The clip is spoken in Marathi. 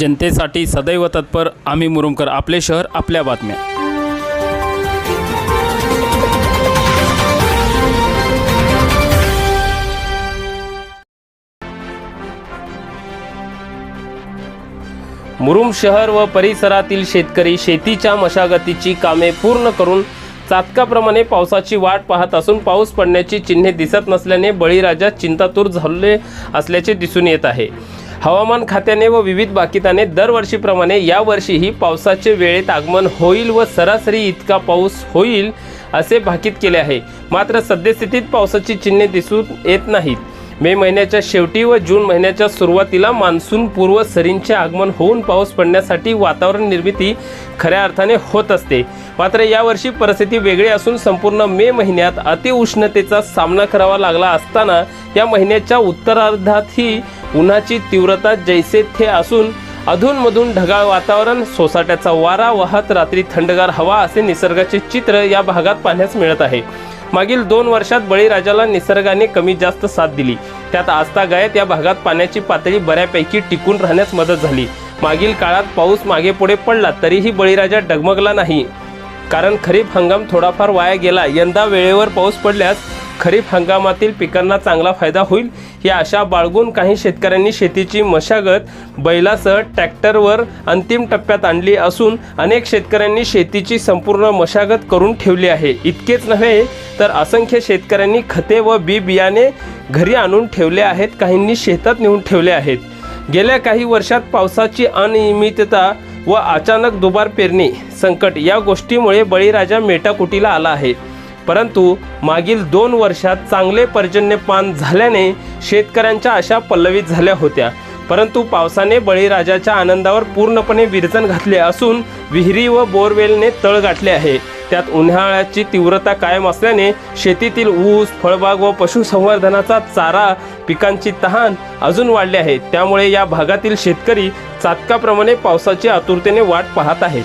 जनतेसाठी सदैव तत्पर आम्ही मुरुमकर आपले शहर आपल्या बातम्या. मुरुम शहर व परिसरातील शेतकरी शेतीच्या मशागतीची कामे पूर्ण करून चातकाप्रमाणे पावसाची वाट पाहत असून पाऊस पडण्याची चिन्हे दिसत नसल्याने बळीराजा चिंतातूर झाले असल्याचे दिसून येत आहे. हवामान खात्याने व विविध बाकीताने दरवर्षीप्रमाणे यावर्षीही पावसाचे वेळेत आगमन होईल व सरासरी इतका पाऊस होईल असे भाकीत केले आहे. मात्र सद्यस्थितीत पावसाची चिन्हे दिसून येत नाहीत. मे महिन्याच्या शेवटी व जून महिन्याच्या सुरुवातीला मान्सून पूर्व सरींचे आगमन होऊन पाऊस पडण्यासाठी वातावरण निर्मिती खऱ्या अर्थाने होत असते. मात्र यावर्षी परिस्थिती वेगळी असून संपूर्ण मे महिन्यात अतिउष्णतेचा सामना करावा लागला असताना या महिन्याच्या उत्तरार्धातही उन्हाची तीव्रता जैसे थे असून अधूनमधून ढगाळ वातावरण सोसाट्याचा वारा वाहत रात्री थंडगार हवा असे निसर्गाचे चित्र या भागात पाहण्यास मिळत आहे. मागील दोन वर्षात बळीराजाला निसर्गाने कमी जास्त साथ दिली. त्यात आजतागायत या भागात पाण्याची पातळी बऱ्यापैकी टिकून राहण्यास मदत झाली. मागील काळात पाऊस मागे पुढे पडला तरीही बळीराजा डगमगला नाही. कारण खरीप हंगाम थोडाफार वाया गेला. यंदा वेळेवर पाऊस पडल्यास खरीप हंगामातील पिकांना चांगला फायदा होईल. ही आशा बाळगून काही शेतकऱ्यांनी शेतीची मशागत बैलासह ट्रॅक्टरवर अंतिम टप्प्यात आणली असून अनेक शेतकऱ्यांनी शेतीची संपूर्ण मशागत करून ठेवली आहे. इतकेच नव्हे तर असंख्य शेतकऱ्यांनी खते व बी बियाणे घरी आणून ठेवले आहेत काहींनी शेतात नेऊन ठेवले आहेत. गेल्या काही वर्षात पावसाची अनियमितता व अचानक दुबार पेरणी संकट या गोष्टीमुळे बळीराजा मेटाकुटीला आला आहे. परंतु मागील दोन वर्षात चांगले पर्जन्यपान झाल्याने शेतकऱ्यांच्या आशा पल्लवित झाल्या होत्या. परंतु पावसाने बळीराजाच्या आनंदावर पूर्णपणे विरजन घातले असून विहिरी व बोरवेलने तळ गाठले आहे. त्यात उन्हाळ्याची तीव्रता कायम असल्याने शेतीतील ऊस फळबाग व पशुसंवर्धनाचा चारा पिकांची तहान अजून वाढली आहे. त्यामुळे या भागातील शेतकरी चातकाप्रमाणे पावसाची आतुरतेने वाट पाहत आहेत.